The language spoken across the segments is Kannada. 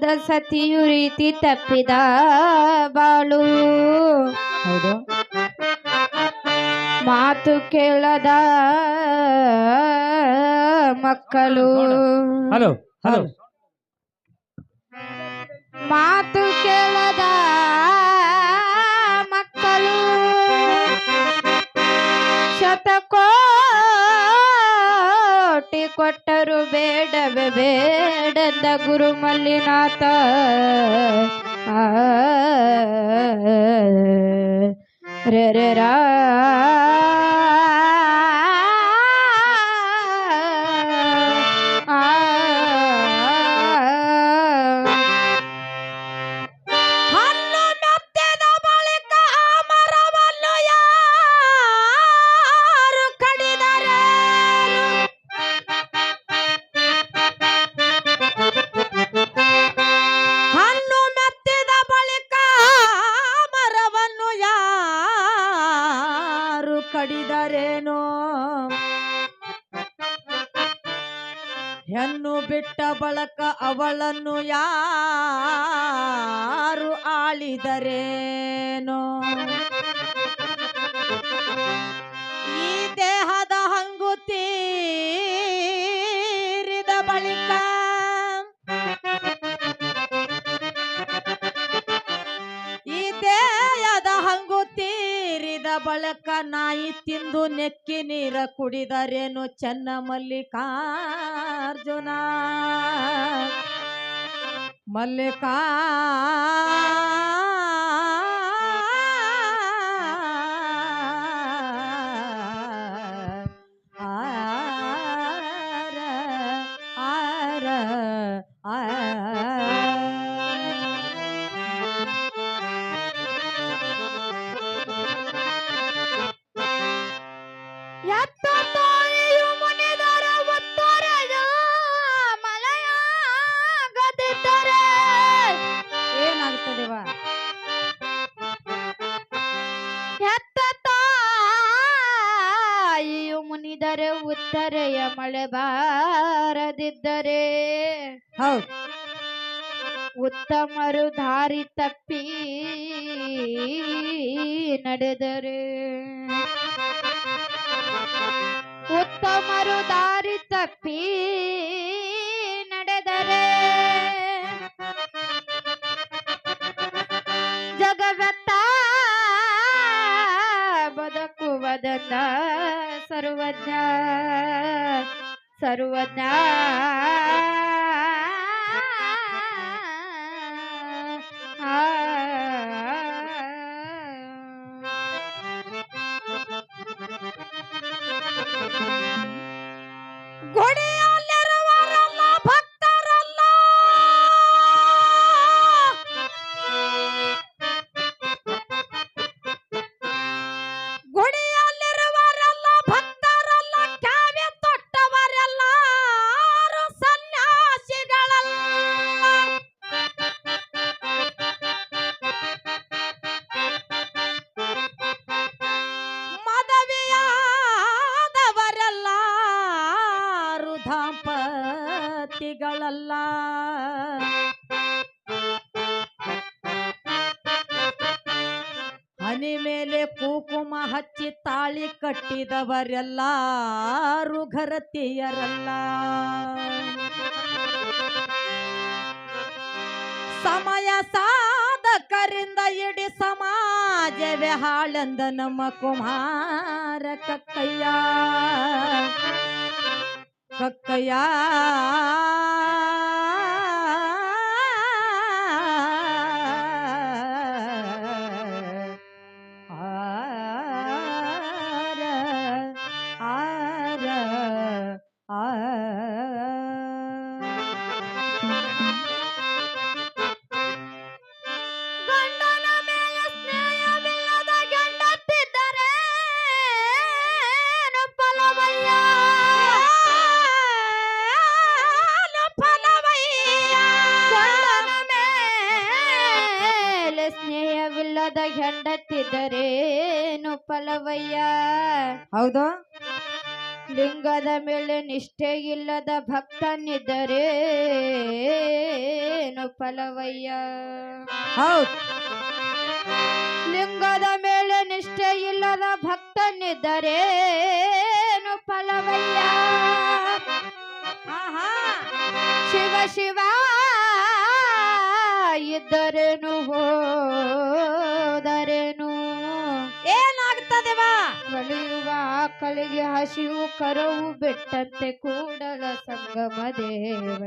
ಕೇಳದ ಸತಿಯು ರೀತಿ ತಪ್ಪಿದ ಬಾಳು. ಹೌದು. ಮಾತು ಕೇಳದ ಮಕ್ಕಳು. Hello hello. ಬೇಡವೇ ಬೇಡದ ಗುರು ಮಲ್ಲಿನಾಥ ಆ, ರೇ ರೇ ಹೆಣ್ಣು ಬಿಟ್ಟ ಬಳಕ ಅವಳನ್ನು ಯಾರು ಆಳಿದರೇನೋ? ಈ ದೇಹದ ಹಂಗು ತೀರಿದ ಬಳಿಕ ಈ ದೇಹದ ಹಂಗು ತೀರಿದ ಬಳಿಕ ನಾಯಿ ತಿಂದು ನೆಕ್ಕಿ ನೀರ ಕುಡಿದರೇನು ಚೆನ್ನ ಮಲ್ಲಿಕಾರ್ಜುನ ಮಲ್ಲಿಕಾ ಮುನಿದರೆ ಮಳೆ ಬಾರದಿದ್ದರೆ ಹೌದು. ಉತ್ತಮರು ದಾರಿ ತಪ್ಪಿ ನಡೆದರೆ. ಉತ್ತಮರು ದಾರಿ ತಪ್ಪಿ ಬದುಕುವುದನ್ನ ಸರ್ವಜ್ಞ ಸರ್ವಜ್ಞ ದಾಂಪತಿಗಳಲ್ಲ ಹನಿ ಮೇಲೆ ಕುಕುಮ ಹಚ್ಚಿ ತಾಳಿ ಕಟ್ಟಿದವರೆಲ್ಲಾರು ಘರತಿಯರಲ್ಲ ಸಮಯ ಸಾಧಕರಿಂದ ಇಡೀ ಸಮಾಜವೇ ಹಾಳಂದ ನಮ್ಮ ಕುಮಾರ ಕಕ್ಕಯ್ಯ. ಕಕ್ಕಯ್ಯ. ಸ್ನೇಹವಿಲ್ಲದ ಹೆಂಡತಿದ್ದರೇನು ಫಲವಯ್ಯ? ಹೌದು. ಲಿಂಗದ ಮೇಲೆ ನಿಷ್ಠೆ ಇಲ್ಲದ ಭಕ್ತನಿದ್ದರೇನು ಫಲವಯ್ಯ? ಹೌದು. ಲಿಂಗದ ಮೇಲೆ ನಿಷ್ಠೆ ಇಲ್ಲದ ಭಕ್ತನಿದ್ದರೇನು ಫಲವಯ್ಯ? ಶಿವ ಶಿವ ಇದ್ದರೇನು ಹೋದರೇನು ಏನಾಗ್ತದೆವ ಕಲಿಗೆ ಆಕಳಿಗೆ ಹಸಿವು ಕರವು ಬೆಟ್ಟಂತೆ ಕೂಡಲ ಸಂಗಮ ದೇವ.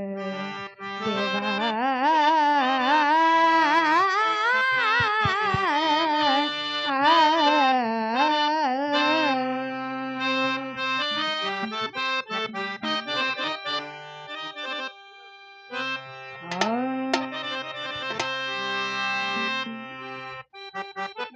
ದೇವ